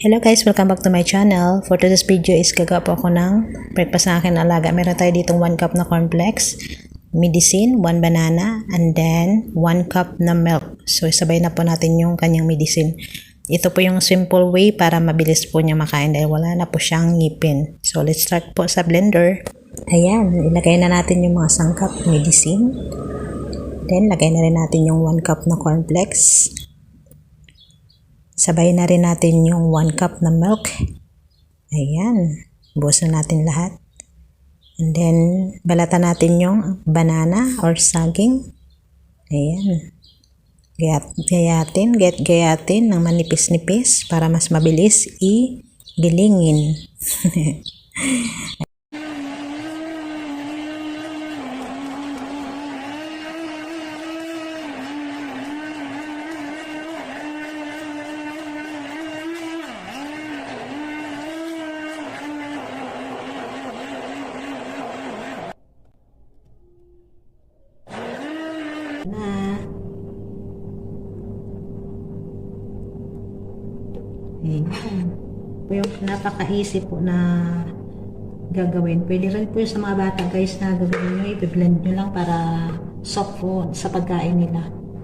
Hello guys, welcome back to my channel. For today's video is gagawa po ako ng breakfast ng aking alaga. Meron tayo ditong 1 cup na cornflakes, medicine, 1 banana, and then 1 cup na milk. So isabay na po natin yung kanyang medicine. Ito po yung simple way para mabilis po niya makain dahil wala na po siyang ngipin. So let's start po sa blender. Ayan, ilagay na natin yung mga sangkap medicine. Then lagay na rin natin yung 1 cup na cornflakes. Sabay na rin natin yung 1 cup na milk. Ayan. Buhos na natin lahat. And then, balatan natin yung banana or saging. Ayan. Gayat, gayatin, get gayatin ng manipis-nipis para mas mabilis i-gilingin. na Ayan. Po yung napaka-easy po na gagawin. Pwede rin po yung sa mga bata guys na gagawin nyo. I-blend nyo lang para soft po sa pagkain nila.